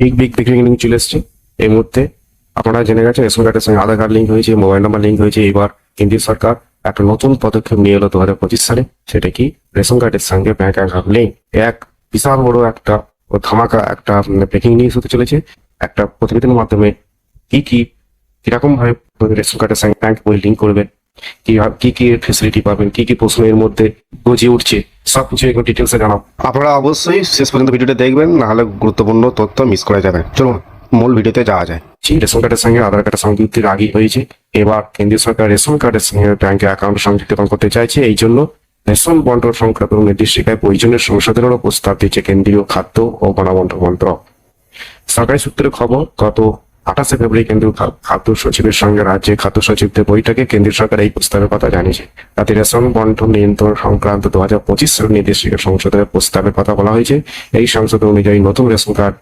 Big big breaking news চলে এসছে এই মুহূর্তে আপনারা জেনে গেছেন রেশন কার্ডের সঙ্গে আধার কার্ড লিঙ্ক হয়েছে মোবাইল নাম্বার লিঙ্ক হয়েছে। এবার কেন্দ্রীয় সরকার একটা নতুন পদক্ষেপ নিয়ে এলো দু হাজার পঁচিশ সালে। সেটা কি? রেশন কার্ডের সঙ্গে ব্যাংক অ্যাকাউন্ট লিঙ্ক এক বিশাল বড় একটা ধামাকা একটা ব্রেকিং নিউজ হতে চলেছে। একটা প্রতিবেদনের মাধ্যমে কি কি, কীরকম ভাবে রেশন কার্ডের সঙ্গে ব্যাংক বই লিঙ্ক করবেন কি কি ফেসিলিটি পাবেন, কি কি প্রশ্ন এর মধ্যে গজে উঠছে সব কিছু একটু ডিটেলসে জানাব। আপনারা অবশ্যই শেষ পর্যন্ত ভিডিওটা দেখবেন নাহলে গুরুত্বপূর্ণ তথ্য মিস করা যাবে চলুন মূল ভিডিওতে যাওয়া যায় জি রেশন কার্ডের সঙ্গে আধার কার্ডের সংযুক্তির আগেই হয়েছে। এবার কেন্দ্রীয় সরকার রেশন কার্ডের সঙ্গে ব্যাংকে অ্যাকাউন্ট সংযুক্তকরণ করতে চাইছে। এই জন্য রেশন বন্টন সংক্রান্ত নির্দেশিকায় প্রয়োজনীয় সংশোধনেরও প্রস্তাব দিয়েছে কেন্দ্রীয় খাদ্য ও গণবন্টন মন্ত্রক। সরকারি সূত্রের খবর গত আঠাশে ফেব্রুয়ারি কেন্দ্রীয় খাদ্য সচিবের সঙ্গে রাজ্যের খাদ্য সচিবদের বৈঠকে কেন্দ্রীয় সরকার এই প্রস্তাবের কথা জানিয়েছে। তাতে রেশন, বন্টন নিয়ন্ত্রণ সংক্রান্ত দু হাজার পঁচিশ সালের নির্দেশিকা সংসদের প্রস্তাবের কথা বলা হয়েছে। এই সংশোধন অনুযায়ী নতুন রেশন কার্ড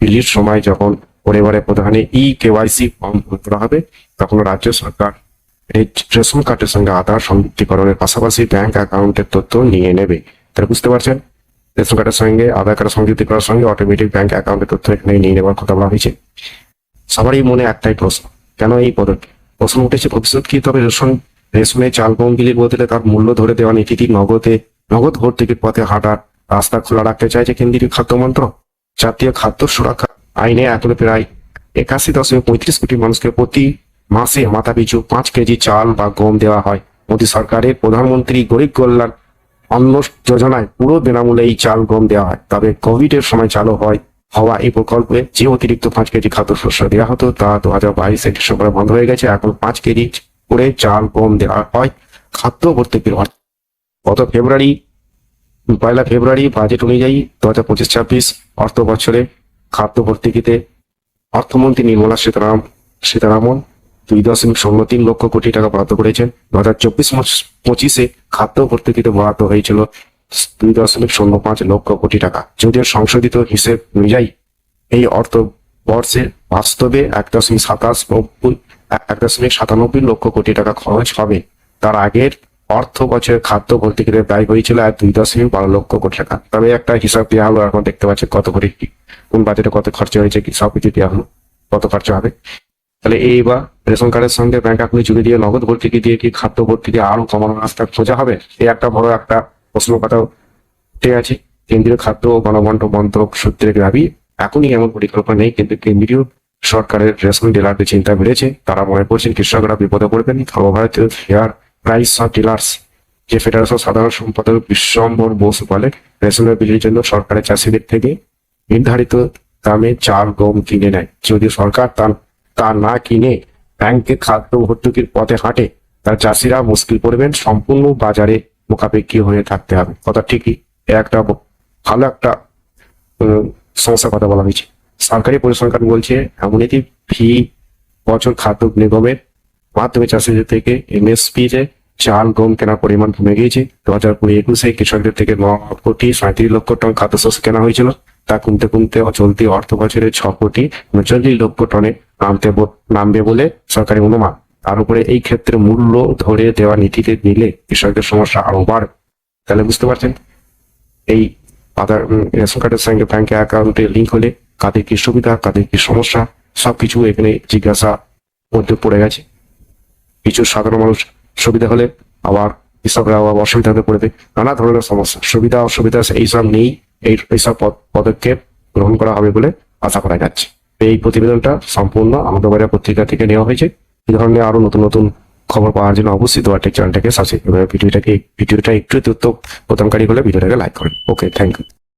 বিলির সময় যখন পরিবারের প্রধানে ই কেওয়াইসি ফর্ম করা হবে তখন রাজ্য সরকার এই রেশন কার্ডের সঙ্গে আধার সংযুক্তিকরণের পাশাপাশি ব্যাংক অ্যাকাউন্টের তথ্য নিয়ে নেবে। তাহলে বুঝতে পারছেন? রেশন কার্ডের সঙ্গে, আধার কার্ড সংযুক্তি করার সঙ্গে অটোমেটিক ব্যাংক অ্যাকাউন্টের তথ্য এখানে নিয়ে নেওয়ার কথা বলা হয়েছে। সবারই মনে একটাই প্রশ্ন, কেন এই পদক্ষেপ? প্রশ্ন উঠেছে ভবিষ্যৎ কি? তবে রেশন রেশনে চাল গম বদলে তার মূল্য ধরে দেওয়া নীতিটি নগদে, নগদ ভর্তুকির পথে হাঁটার রাস্তা খোলা রাখতে চাইছে কেন্দ্রীয় খাদ্য মন্ত্রক। জাতীয় খাদ্য সুরক্ষা আইনে এখনও প্রায় একাশি দশমিক পঁয়ত্রিশ কোটি মানুষকে প্রতি মাসে মাথা পিছু পাঁচ কেজি চাল বা গম দেওয়া হয়। মোদী সরকারের প্রধানমন্ত্রী গরিব কল্যাণ অন্ন যোজনায় পুরো বিনামূল্যে এই চাল, গম দেওয়া হয়। তবে কোভিড এর সময় চালু হয় হওয়া এই প্রকল্পে যে অতিরিক্ত পাঁচ কেজি খাদ্যশস্য দেওয়া হতো তা দু হাজার বাইশে ডিসেম্বরে বন্ধ হয়ে গেছে। এখন পাঁচ কেজি করে চাল, গম দেওয়া হয় খাদ্য ভর্তুকির অর্থ। গত ফেব্রুয়ারি, পয়লা ফেব্রুয়ারি বাজেট অনুযায়ী দু হাজার পঁচিশ ছাব্বিশ অর্থ বছরে খাদ্য ভর্তুকিতে অর্থমন্ত্রী নির্মলা সীতারাম, সীতারামন দুই দশমিক শূন্য তিন লক্ষ কোটি টাকা বরাদ্দ করেছেন। দু হাজার চব্বিশ পঁচিশে খাদ্য ভর্তুকিতে বরাদ্দ হয়েছিল দুই দশমিক শূন্য পাঁচ লক্ষ কোটি টাকা। যদিও সংশোধিত হিসেব অনুযায়ী এই অর্থ বর্ষে বাস্তবে এক দশমিক সাতাশ নব্বই, এক দশমিক সাতানব্বই লক্ষ কোটি টাকা খরচ হবে। তার আগের অর্থ বছরের খাদ্য ভর্তুকিতে ব্যয় হয়েছিল এক দুই দশমিক বারো লক্ষ কোটি টাকা। তবে একটা হিসাব দেওয়া হলো, এখন দেখতে পাচ্ছি কত কোটি কোন বাজেটে কত খরচা হয়েছে কি সব কিছু দেওয়া হলো, কত খরচা হবে। তাহলে এইবার রেশন কার্ডের সঙ্গে ব্যাংক অ্যাকাউন্ট জুড়ে দিয়ে নগদ ভর্তুকি দিয়ে কি খাদ্য ভর্তুকি আরও কমানোর রাস্তা খোঁজা হবে? এই একটা বড় একটা প্রশ্ন কথা উঠে আছে কেন্দ্রীয় খাদ্য ও গণবন্টন মন্ত্রক, সূত্রের দাবি, এখনই এমন পরিকল্পনা নেই, কিন্তু কেন্দ্রীয় সরকারের রেশন ডিলারদের চিন্তা বেড়েছে। তারা মনে করছেন কৃষকরা বিপদে পড়বেন। সর্বভারতীয় ফেয়ার প্রাইস অফ ডিলার্স, যে ফেডারেশন সাধারণ সম্পাদক বিশ্বম্বর বোস বলে রেশনের বিলির জন্য সরকারের চাষিদের থেকে নির্ধারিত দামে চাল, গম কিনে নেয়। যদি সরকার তা তা না কিনে ব্যাংকে খাদ্য ভর্তুকির পথে হাঁটে, তার চাষিরা মুশকিল পড়বেন। সম্পূর্ণ বাজারে মোকাবেকি হয়ে থাকতে হবে। কথা ঠিকই। একটা ভালো একটা সমস্যার কথা বলা হয়েছে। সরকারি পরিসংখ্যান বলছে এমন একটি ফি বছর খাদ্য নিগমের মাধ্যমে চাষিদের থেকে এমএসপি তে চাল, গম কেনার পরিমাণ কমে গিয়েছে। দু হাজার কুড়ি একুশে কৃষকদের থেকে ন কোটি সাঁত্রিশ লক্ষ টন খাদ্যশস্য কেনা হয়েছিল। তা কমতে কমতে চলতি অর্থ বছরে ছ কোটি উনচল্লিশ লক্ষ টনে নামতে নামবে বলে সরকারি অনুমান। তার উপরে এই ক্ষেত্রে মূল্য ধরে দেওয়া নীতিতে নিলে কৃষকদের সমস্যা আরও বাড়বে তাহলে বুঝতে পারছেন? এই আধার রেশন কার্ডের সঙ্গে ব্যাংকে অ্যাকাউন্টে লিঙ্ক হলে কাদের কি সুবিধা, কাদের কি সমস্যা, সবকিছু এখানে জিজ্ঞাসা মধ্যে পড়ে গেছে। কিছু সাধারণ মানুষ সুবিধা হলে আবার কৃষকরা আবার অসুবিধাতে পড়বে নানা ধরনের সমস্যা, সুবিধা, অসুবিধা, এইসব নেই, এই, এইসব পদ- পদক্ষেপ গ্রহণ করা হবে বলে আশা করা যাচ্ছে। এই প্রতিবেদনটা সম্পূর্ণ বাড়ির পত্রিকা থেকে নেওয়া হয়েছে। এই ধরনের আরও নতুন নতুন খবর পাওয়ার জন্য অবশ্যই দোয়ারটেক চ্যানেলটাকে সাবস্ক্রাইব করবে ভিডিওটাকে, ভিডিওটা একটু তথ্য প্রদানকারী হলে ভিডিওটাকে লাইক করেন ওকে থ্যাংক ইউ